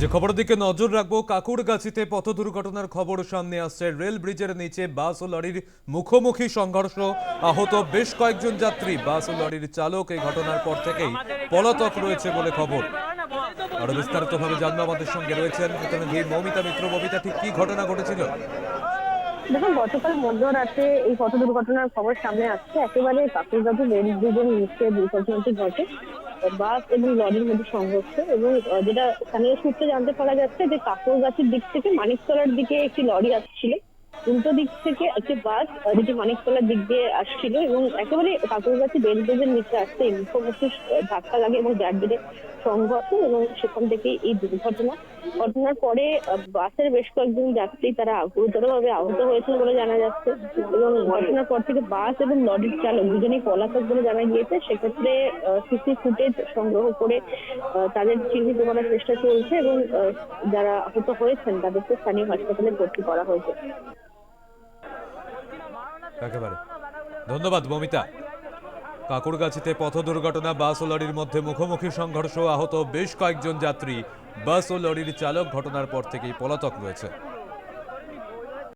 যে খবরের দিকে নজর রাখব, কাকুরগাছিতে পথ দুর্ঘটনার খবর সামনে আসছে। রেল ব্রিজের নিচে বাস ও লরির মুখোমুখি সংঘর্ষ আহত বেশ কয়েকজন যাত্রী। বাস ও লরির চালক এই ঘটনার পর থেকেই পলাতক রয়েছে বলে খবর। আরও বিস্তারিতভাবে জানব আমাদের সঙ্গে রয়েছেন প্রতিনিধি মৌমিতা মিত্র। মমিতা ঠিক কি ঘটনা ঘটেছিল? দেখুন, গতকাল মধ্যরাতে এই পথ দুর্ঘটনার খবর সামনে আসছে। একেবারে কাকুরগাছি রেল ব্রিজের নিচে দুর্ঘটনাটি ঘটে। বাস এবং লরির মধ্যে সংঘর্ষ এবং যেটা স্থানীয় সূত্রে জানতে পারা যাচ্ছে যে কাকুরগাছির দিক থেকে মানিকতলার দিকে একটি লরি আসছিল। উল্টো দিক থেকে একটি বাস যেটি মানিকতলার দিক দিয়ে আসছিল এবং একেবারে কাকুরগাছি রেল ব্রিজের নিচে আসতে মুখোমুখি ধাক্কা লাগে এবং যার সংঘর্ষ এবং সেখান থেকে এই দুর্ঘটনা। ঘটনার পরে বাসের বেশ কয়েকজন যাত্রী তারা গুরুতরভাবে আহত হয়েছিল বলে জানা যাচ্ছে এবং ঘটনার পর থেকে বাস এবং লরির চালক দুজনেই পলাতক বলে জানা গিয়েছে। সেক্ষেত্রে সিসি ফুটেজ সংগ্রহ করে তাদের চিহ্নিত করার চেষ্টা চলছে এবং যারা আহত হয়েছেন তাদেরকে স্থানীয় হাসপাতালে ভর্তি করা হয়েছে। একেবারে। ধন্যবাদ, মমিতা। কাকুরগাছিতে পথ দুর্ঘটনা বাস ও লরির মধ্যে মুখোমুখি সংঘর্ষ আহত বেশ কয়েকজন যাত্রী। বাস ও লরির চালক ঘটনার পর থেকেই পলাতক রয়েছে।